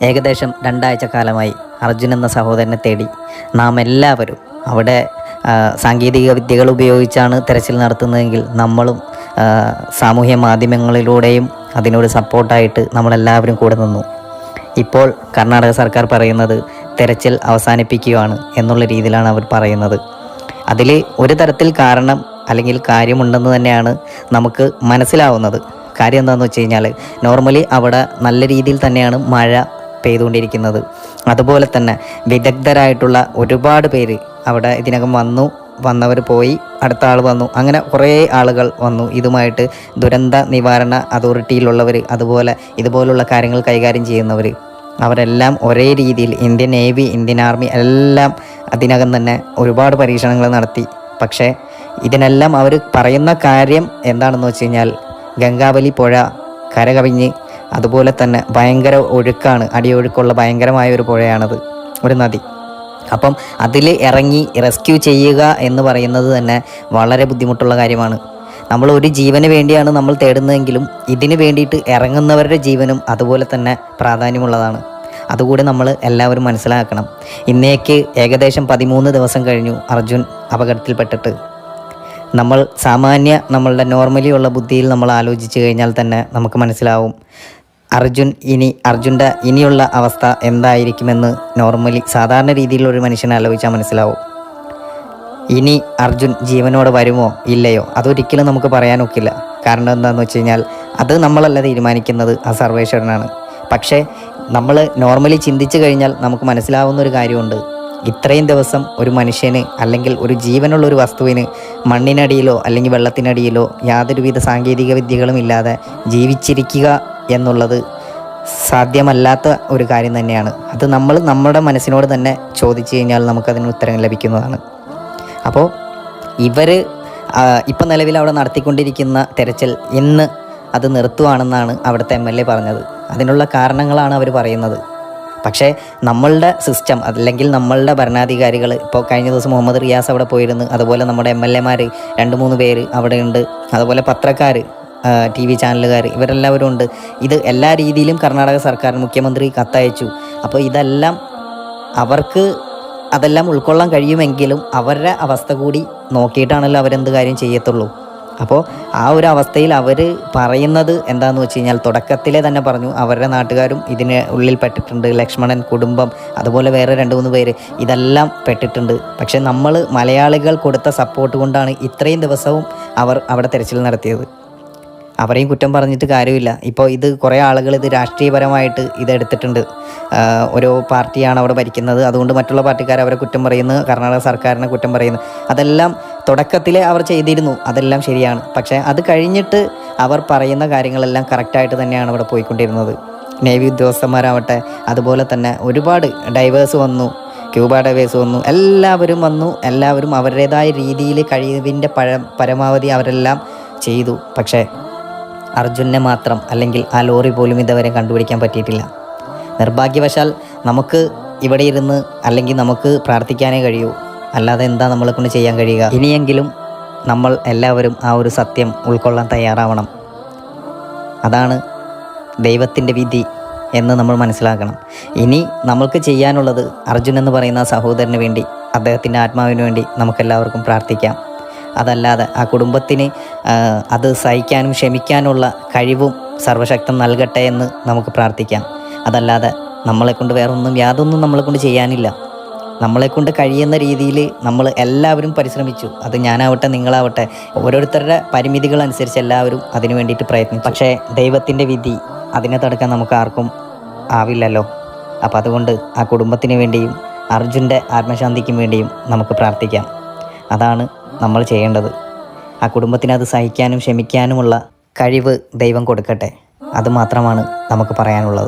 ഏകദേശം രണ്ടാഴ്ച കാലമായി അർജുൻ എന്ന സഹോദരനെ തേടി നാം എല്ലാവരും അവിടെ സാങ്കേതിക വിദ്യകൾ ഉപയോഗിച്ചാണ് തെരച്ചിൽ നടത്തുന്നതെങ്കിൽ നമ്മളും സാമൂഹ്യ മാധ്യമങ്ങളിലൂടെയും അതിനോട് സപ്പോർട്ടായിട്ട് നമ്മളെല്ലാവരും കൂടെ നിന്നു. ഇപ്പോൾ കർണാടക സർക്കാർ പറയുന്നത് തെരച്ചിൽ അവസാനിപ്പിക്കുകയാണ് എന്നുള്ള രീതിയിലാണ് അവർ പറയുന്നത്. അതിൽ ഒരു തരത്തിൽ കാരണം അല്ലെങ്കിൽ കാര്യമുണ്ടെന്ന് തന്നെയാണ് നമുക്ക് മനസ്സിലാവുന്നത്. കാര്യം എന്താണെന്ന് വെച്ച് കഴിഞ്ഞാൽ നോർമലി അവിടെ നല്ല രീതിയിൽ തന്നെയാണ് മഴ പെയ്തുകൊണ്ടിരിക്കുന്നത് അതുപോലെ തന്നെ വിദഗ്ധരായിട്ടുള്ള ഒരുപാട് പേര് അവിടെ ഇതിനകം വന്നു വന്നവർ പോയി അടുത്ത ആൾ വന്നു അങ്ങനെ കുറേ ആളുകൾ വന്നു. ഇതുമായിട്ട് ദുരന്ത നിവാരണ അതോറിറ്റിയിലുള്ളവർ അതുപോലെ ഇതുപോലുള്ള കാര്യങ്ങൾ കൈകാര്യം ചെയ്യുന്നവർ അവരെല്ലാം ഒരേ രീതിയിൽ ഇന്ത്യൻ നേവി ഇന്ത്യൻ ആർമി എല്ലാം അതിനകം തന്നെ ഒരുപാട് പരീക്ഷണങ്ങൾ നടത്തി. പക്ഷേ ഇതിനെല്ലാം അവർ പറയുന്ന കാര്യം എന്താണെന്ന് വെച്ച് കഴിഞ്ഞാൽ ഗംഗാവലി പുഴ കരകവിഞ്ഞ് അതുപോലെ തന്നെ ഭയങ്കര ഒഴുക്കാണ് അടിയൊഴുക്കുള്ള ഭയങ്കരമായ ഒരു പുഴയാണത് ഒരു നദി. അപ്പം അതിൽ ഇറങ്ങി റെസ്ക്യൂ ചെയ്യുക എന്ന് പറയുന്നത് തന്നെ വളരെ ബുദ്ധിമുട്ടുള്ള കാര്യമാണ്. നമ്മൾ ഒരു ജീവന് വേണ്ടിയാണ് നമ്മൾ തേടുന്നതെങ്കിലും ഇതിന് വേണ്ടിയിട്ട് ഇറങ്ങുന്നവരുടെ ജീവനും അതുപോലെ തന്നെ പ്രാധാന്യമുള്ളതാണ്. അതുകൂടി നമ്മൾ എല്ലാവരും മനസ്സിലാക്കണം. ഇന്നേക്ക് ഏകദേശം പതിമൂന്ന് ദിവസം കഴിഞ്ഞു അർജുൻ അപകടത്തിൽപ്പെട്ടിട്ട്. നമ്മൾ സാമാന്യ നമ്മളുടെ നോർമലി ഉള്ള ബുദ്ധിയിൽ നമ്മൾ ആലോചിച്ച് കഴിഞ്ഞാൽ തന്നെ നമുക്ക് മനസ്സിലാവും. അർജുൻ ഇനി അർജുന്റെ ഇനിയുള്ള അവസ്ഥ എന്തായിരിക്കുമെന്ന് നോർമലി സാധാരണ രീതിയിലുള്ളൊരു മനുഷ്യനെ ആലോചിച്ചാൽ മനസ്സിലാവും. ഇനി അർജുൻ ജീവനോട് വരുമോ ഇല്ലയോ അതൊരിക്കലും നമുക്ക് പറയാനൊക്കില്ല. കാരണം എന്താണെന്ന് വെച്ച് കഴിഞ്ഞാൽ അത് നമ്മളല്ല തീരുമാനിക്കുന്നത് ആ സർവേശ്വരനാണ്. പക്ഷേ നമ്മൾ നോർമലി ചിന്തിച്ചു കഴിഞ്ഞാൽ നമുക്ക് മനസ്സിലാവുന്ന ഒരു കാര്യമുണ്ട്. ഇത്രയും ദിവസം ഒരു മനുഷ്യന് അല്ലെങ്കിൽ ഒരു ജീവനുള്ള ഒരു വസ്തുവിന് മണ്ണിനടിയിലോ അല്ലെങ്കിൽ വെള്ളത്തിനടിയിലോ യാതൊരുവിധ സാങ്കേതിക വിദ്യകളും ഇല്ലാതെ ജീവിച്ചിരിക്കുക എന്നുള്ളത് സാധ്യമല്ലാത്ത ഒരു കാര്യം തന്നെയാണ്. അത് നമ്മൾ നമ്മുടെ മനസ്സിനോട് തന്നെ ചോദിച്ചു കഴിഞ്ഞാൽ നമുക്കതിന് ഉത്തരം ലഭിക്കുന്നതാണ്. അപ്പോൾ ഇവർ ഇപ്പം നിലവിൽ അവിടെ നടത്തിക്കൊണ്ടിരിക്കുന്ന തെരച്ചിൽ ഇന്ന് അത് നിർത്തുവാണെന്നാണ് അവിടുത്തെ എം എൽ എ പറഞ്ഞത്. അതിനുള്ള കാരണങ്ങളാണ് അവർ പറയുന്നത്. പക്ഷേ നമ്മളുടെ സിസ്റ്റം അല്ലെങ്കിൽ നമ്മളുടെ ഭരണാധികാരികൾ ഇപ്പോൾ കഴിഞ്ഞ ദിവസം മുഹമ്മദ് റിയാസ് അവിടെ പോയിരുന്നു. അതുപോലെ നമ്മുടെ എം എൽ എമാർ രണ്ട് മൂന്ന് പേര് അവിടെയുണ്ട് അതുപോലെ പത്രക്കാർ ടി വി ചാനലുകാർ ഇവരെല്ലാവരും ഉണ്ട്. ഇത് എല്ലാ രീതിയിലും കർണാടക സർക്കാർ മുഖ്യമന്ത്രി കത്തയച്ചു. അപ്പോൾ ഇതെല്ലാം അവർക്ക് അതെല്ലാം ഉൾക്കൊള്ളാൻ കഴിയുമെങ്കിലും അവരുടെ അവസ്ഥ കൂടി നോക്കിയിട്ടാണല്ലോ അവരെന്ത് കാര്യം ചെയ്യത്തുള്ളൂ. അപ്പോൾ ആ ഒരു അവസ്ഥയിൽ അവർ പറയുന്നത് എന്താണെന്ന് വെച്ച് കഴിഞ്ഞാൽ തുടക്കത്തിലെ തന്നെ പറഞ്ഞു. അവരുടെ നാട്ടുകാരും ഇതിന് ഉള്ളിൽ പെട്ടിട്ടുണ്ട്. ലക്ഷ്മണൻ കുടുംബം അതുപോലെ വേറെ രണ്ട് മൂന്ന് പേര് ഇതെല്ലാം പെട്ടിട്ടുണ്ട്. പക്ഷേ നമ്മൾ മലയാളികൾ കൊടുത്ത സപ്പോർട്ട് കൊണ്ടാണ് ഇത്രയും ദിവസവും അവർ അവിടെ തെരച്ചിൽ നടത്തിയത്. അവരെയും കുറ്റം പറഞ്ഞിട്ട് കാര്യമില്ല. ഇപ്പോൾ ഇത് കുറേ ആളുകൾ ഇത് രാഷ്ട്രീയപരമായിട്ട് ഇതെടുത്തിട്ടുണ്ട് ഓരോ പാർട്ടിയാണ് അവിടെ ഭരിക്കുന്നത്. അതുകൊണ്ട് മറ്റുള്ള പാർട്ടിക്കാർ അവരെ കുറ്റം പറയുന്നു. കർണാടക സർക്കാരിനെ കുറ്റം പറയുന്നു. അതെല്ലാം തുടക്കത്തിലെ അവർ ചെയ്തിരുന്നു. അതെല്ലാം ശരിയാണ്. പക്ഷേ അത് കഴിഞ്ഞിട്ട് അവർ പറയുന്ന കാര്യങ്ങളെല്ലാം കറക്റ്റായിട്ട് തന്നെയാണ് അവിടെ പോയിക്കൊണ്ടിരുന്നത്. നേവി ഉദ്യോഗസ്ഥന്മാരാവട്ടെ അതുപോലെ തന്നെ ഒരുപാട് ഡൈവേഴ്സ് വന്നു. ക്യൂബ ഡൈവേഴ്സ് വന്നു. എല്ലാവരും വന്നു. എല്ലാവരും അവരുടേതായ രീതിയിൽ കഴിവിന്റെ പഴ പരമാവധി അവരെല്ലാം ചെയ്തു. പക്ഷേ അർജുനെ മാത്രം അല്ലെങ്കിൽ ആ ലോറി പോലും ഇതുവരെ കണ്ടുപിടിക്കാൻ പറ്റിയിട്ടില്ല. നിർഭാഗ്യവശാൽ നമുക്ക് ഇവിടെ ഇരുന്ന് അല്ലെങ്കിൽ നമുക്ക് പ്രാർത്ഥിക്കാനേ കഴിയൂ. അല്ലാതെ എന്താ നമ്മളെ കൊണ്ട് ചെയ്യാൻ കഴിയുക? ഇനിയെങ്കിലും നമ്മൾ എല്ലാവരും ആ ഒരു സത്യം ഉൾക്കൊള്ളാൻ തയ്യാറാവണം. അതാണ് ദൈവത്തിന്റെ വിധി എന്ന് നമ്മൾ മനസ്സിലാക്കണം. ഇനി നമ്മൾക്ക് ചെയ്യാനുള്ളത് അർജുൻ എന്ന് പറയുന്ന സഹോദരന് വേണ്ടി അദ്ദേഹത്തിന്റെ ആത്മാവിന് വേണ്ടി നമുക്കെല്ലാവർക്കും പ്രാർത്ഥിക്കാം. അതല്ലാതെ ആ കുടുംബത്തിന് അത് സഹിക്കാനും ക്ഷമിക്കാനുള്ള കഴിവും സർവശക്തം നൽകട്ടെ എന്ന് നമുക്ക് പ്രാർത്ഥിക്കാം. അതല്ലാതെ നമ്മളെക്കൊണ്ട് വേറൊന്നും യാതൊന്നും നമ്മളെക്കൊണ്ട് ചെയ്യാനില്ല. നമ്മളെക്കൊണ്ട് കഴിയുന്ന രീതിയിൽ നമ്മൾ എല്ലാവരും പരിശ്രമിച്ചു. അത് ഞാനാവട്ടെ നിങ്ങളാവട്ടെ ഓരോരുത്തരുടെ പരിമിതികൾ അനുസരിച്ച് എല്ലാവരും അതിനു വേണ്ടിയിട്ട് പ്രയത്നിച്ചു. പക്ഷേ ദൈവത്തിന്റെ വിധി അതിനെ തടുക്കാൻ നമുക്ക് ആർക്കും ആവില്ലല്ലോ. അപ്പോൾ അതുകൊണ്ട് ആ കുടുംബത്തിന് വേണ്ടിയും അർജുന്റെ ആത്മശാന്തിക്കും വേണ്ടിയും നമുക്ക് പ്രാർത്ഥിക്കാം. അതാണ് നമ്മൾ ചെയ്യേണ്ടത്. ആ കുടുംബത്തിന് അത് സഹിക്കാനും ക്ഷമിക്കാനുമുള്ള കഴിവ് ദൈവം കൊടുക്കട്ടെ. അത് മാത്രമാണ് നമുക്ക് പറയാനുള്ളത്.